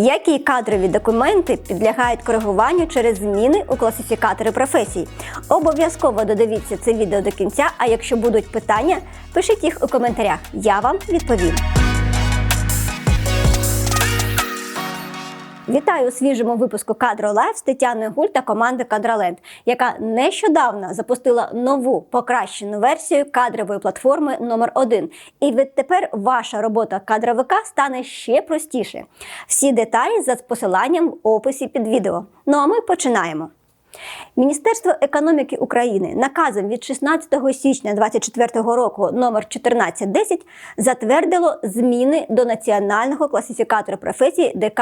Які кадрові документи підлягають коригуванню через зміни у класифікаторі професій? Обов'язково додивіться це відео до кінця, а якщо будуть питання, пишіть їх у коментарях. Я вам відповім. Вітаю у свіжому випуску Кадро Лайф з Тетяною Гуль та команди Кадроленд, яка нещодавно запустила нову покращену версію кадрової платформи номер 1 І відтепер ваша робота кадровика стане ще простіше. Всі деталі за посиланням в описі під відео. Ну а ми починаємо. Міністерство економіки України наказом від 16 січня 2024 року номер 1410 затвердило зміни до національного класифікатора професій ДК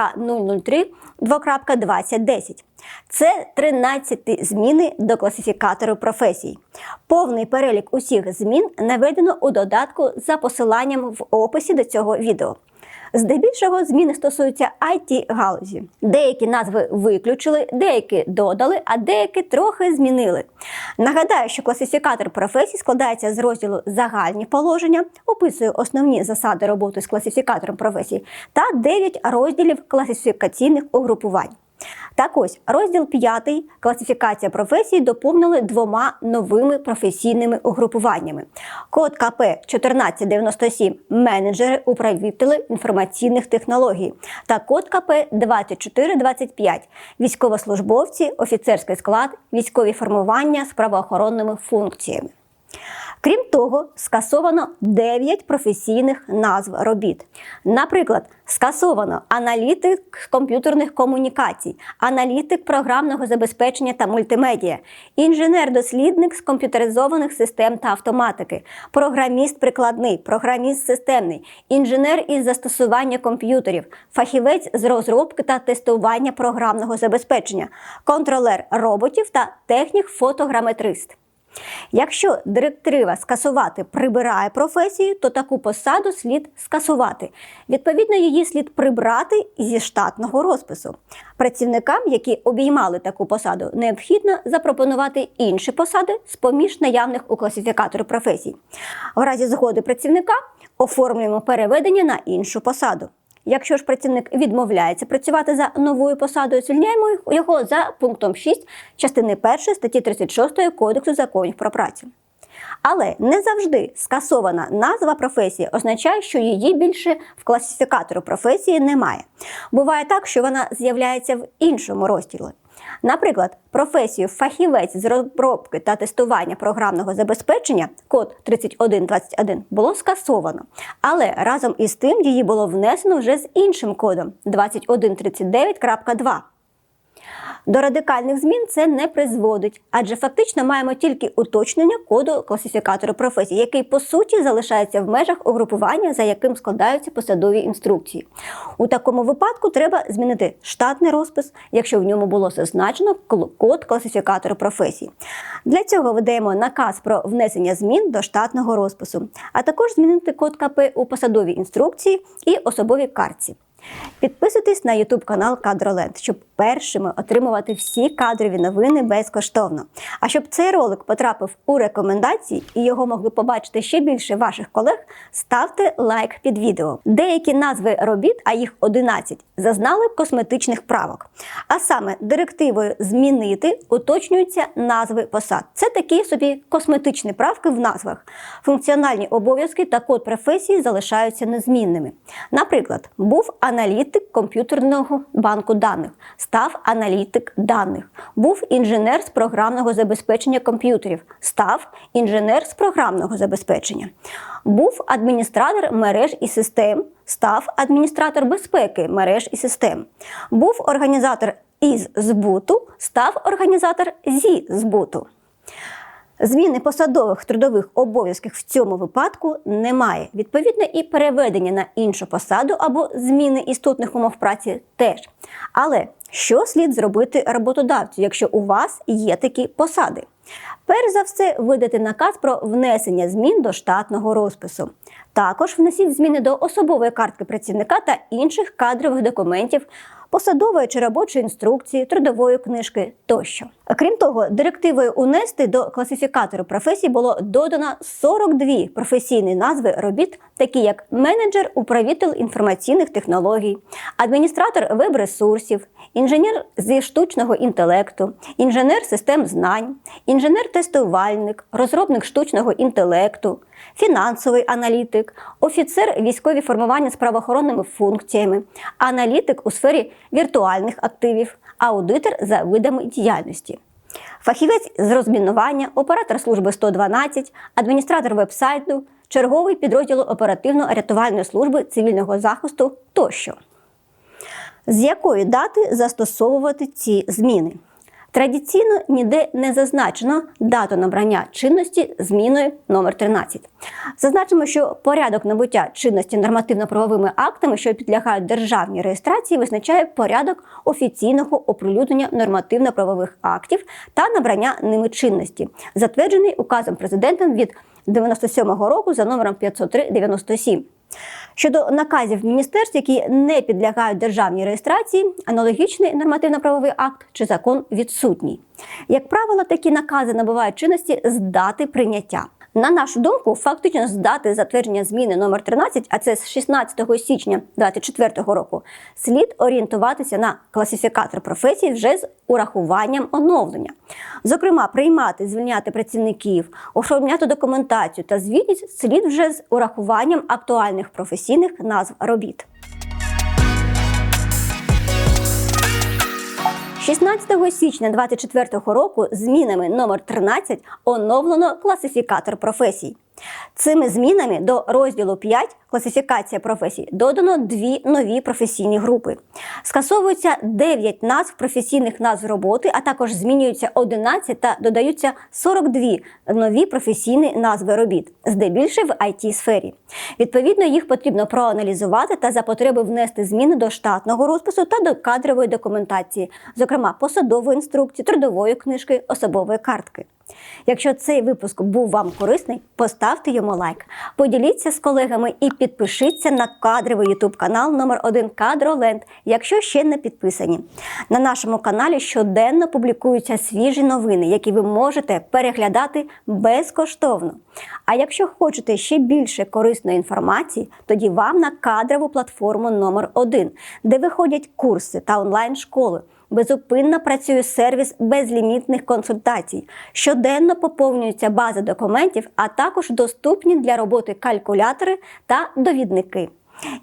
003 2.2010. Це 13 зміни до класифікатору професій. Повний перелік усіх змін наведено у додатку за посиланням в описі до цього відео. Здебільшого зміни стосуються it галузі. Деякі назви виключили, деякі додали, а деякі трохи змінили. Нагадаю, що класифікатор професій складається з розділу загальні положення, описує основні засади роботи з класифікатором професій та 9 розділів класифікаційних угрупувань. Так ось розділ 5 класифікація професій доповнили двома новими професійними угрупуваннями. Код КП 1497 менеджери управителі інформаційних технологій та код КП 2425 військовослужбовці, офіцерський склад, військові формування з правоохоронними функціями. Крім того, скасовано 9 професійних назв робіт. Наприклад, скасовано аналітик комп'ютерних комунікацій, аналітик програмного забезпечення та мультимедіа, інженер-дослідник з комп'ютеризованих систем та автоматики, програміст прикладний, програміст системний, інженер із застосування комп'ютерів, фахівець з розробки та тестування програмного забезпечення, контролер роботів та технік-фотограметрист. Якщо директива скасувати прибирає професію, то таку посаду слід скасувати. Відповідно, її слід прибрати зі штатного розпису. Працівникам, які обіймали таку посаду, необхідно запропонувати інші посади з поміж наявних у класифікаторі професій. В разі згоди працівника оформлюємо переведення на іншу посаду. Якщо ж працівник відмовляється працювати за новою посадою, звільняємо його за пунктом 6 частини 1 статті 36 Кодексу законів про працю. Але не завжди скасована назва професії означає, що її більше в класифікатору професії немає. Буває так, що вона з'являється в іншому розділі. Наприклад, професію фахівець з розробки та тестування програмного забезпечення код 3121 було скасовано, але разом із тим її було внесено вже з іншим кодом 2139.2. До радикальних змін це не призводить, адже фактично маємо тільки уточнення коду класифікатору професій, який по суті залишається в межах угрупування, за яким складаються посадові інструкції. У такому випадку треба змінити штатний розпис, якщо в ньому було зазначено код класифікатору професій. Для цього видаємо наказ про внесення змін до штатного розпису, а також змінити код КП у посадовій інструкції і особовій картці. Підписуйтесь на YouTube канал Кадроленд, щоб першими отримувати всі кадрові новини безкоштовно. А щоб цей ролик потрапив у рекомендації і його могли побачити ще більше ваших колег, ставте лайк під відео. Деякі назви робіт, а їх 11, зазнали косметичних правок. А саме директивою змінити уточнюються назви посад. Це такі собі косметичні правки в назвах. Функціональні обов'язки та код професії залишаються незмінними. Наприклад, був аналітик комп'ютерного банку даних, став аналітик даних, був інженер з програмного забезпечення комп'ютерів, став інженер з програмного забезпечення, був адміністратор мереж і систем, став адміністратор безпеки мереж і систем, був організатор із збуту, став організатор зі збуту. Зміни посадових трудових обов'язків в цьому випадку немає. Відповідно, і переведення на іншу посаду або зміни істотних умов праці теж. Але що слід зробити роботодавцю, якщо у вас є такі посади? Перш за все, видати наказ про внесення змін до штатного розпису. Також внесіть зміни до особової картки працівника та інших кадрових документів, посадової чи робочої інструкції, трудової книжки тощо. Крім того, директивою унести до класифікатору професій було додано 42 професійні назви робіт такі як менеджер управитель інформаційних технологій, адміністратор веб-ресурсів, інженер зі штучного інтелекту, інженер систем знань, інженер-тестувальник, розробник штучного інтелекту, фінансовий аналітик, офіцер військові формування з правоохоронними функціями, аналітик у сфері віртуальних активів, аудитор за видами діяльності. Фахівець з розмінування, оператор служби 112, адміністратор вебсайту, черговий підрозділу оперативно-рятувальної служби цивільного захисту тощо. З якої дати застосовувати ці зміни? Традиційно ніде не зазначено дату набрання чинності зміною номер 13. Зазначимо, що порядок набуття чинності нормативно-правовими актами, що підлягають державній реєстрації, визначає порядок офіційного оприлюднення нормативно-правових актів та набрання ними чинності, затверджений указом президента від 97-го року за номером 503-97. Щодо наказів міністерств, які не підлягають державній реєстрації, аналогічний нормативно-правовий акт чи закон відсутній. Як правило, такі накази набувають чинності з дати прийняття. На нашу думку, фактично з дати затвердження зміни номер 13, а це з 16 січня 2024 року, слід орієнтуватися на класифікатор професій вже з урахуванням оновлення. Зокрема, приймати, звільняти працівників, оформляти документацію та звітність слід вже з урахуванням актуальних професійних назв робіт. 16 січня 2024 року змінами номер 13 оновлено класифікатор професій. Цими змінами до розділу 5 класифікація професій додано дві нові професійні групи. Скасовуються 9 назв професійних назв роботи, а також змінюються 11 та додаються 42 нові професійні назви робіт, здебільшого в it сфері. Відповідно, їх потрібно проаналізувати та за потреби внести зміни до штатного розпису та до кадрової документації, зокрема посадової інструкції, трудової книжки, особової картки. Якщо цей випуск був вам корисний, поставте йому лайк, поділіться з колегами і підпишіться на кадровий ютуб канал номер 1 Кадроленд, якщо ще не підписані. На нашому каналі щоденно публікуються свіжі новини, які ви можете переглядати безкоштовно. А якщо хочете ще більше корисної інформації, тоді вам на кадрову платформу номер 1 де виходять курси та онлайн-школи. Безупинно працює сервіс безлімітних консультацій. Щоденно поповнюється база документів, а також доступні для роботи калькулятори та довідники.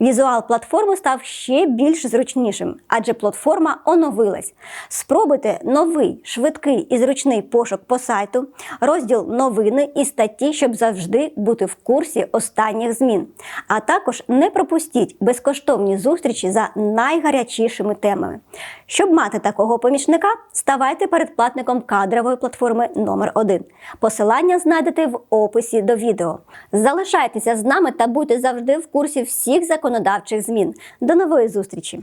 Візуал платформи став ще більш зручнішим, адже платформа оновилась. Спробуйте новий, швидкий і зручний пошук по сайту, розділ новини і статті, щоб завжди бути в курсі останніх змін. А також не пропустіть безкоштовні зустрічі за найгарячішими темами. Щоб мати такого помічника, ставайте передплатником кадрової платформи номер 1 Посилання знайдете в описі до відео. Залишайтеся з нами та будьте завжди в курсі всіх законодавчих змін. До нової зустрічі!